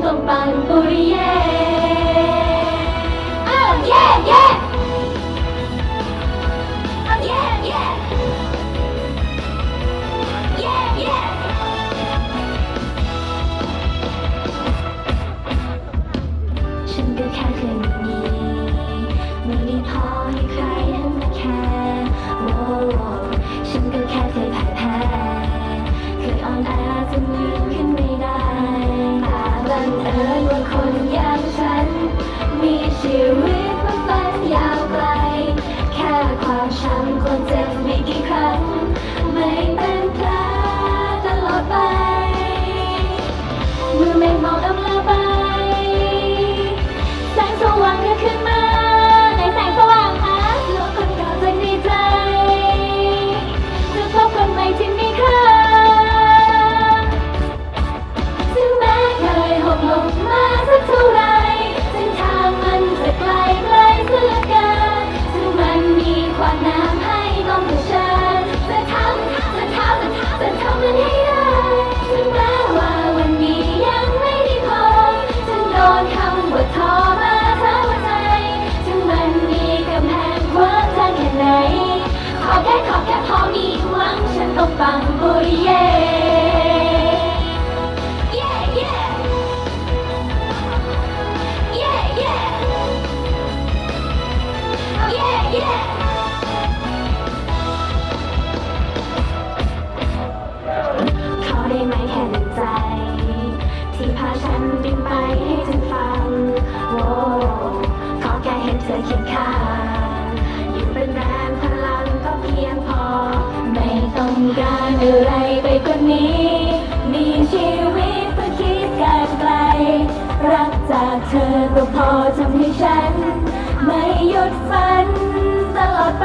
텅텅 빵 꼬리에 We're making cuts. পান করিয়ে การอะไรไปกว่านี้ มีชีวิตเพื่อคิดการไกล รักจากเธอก็พอทำให้ฉัน ไม่หยุดฝันตลอดไป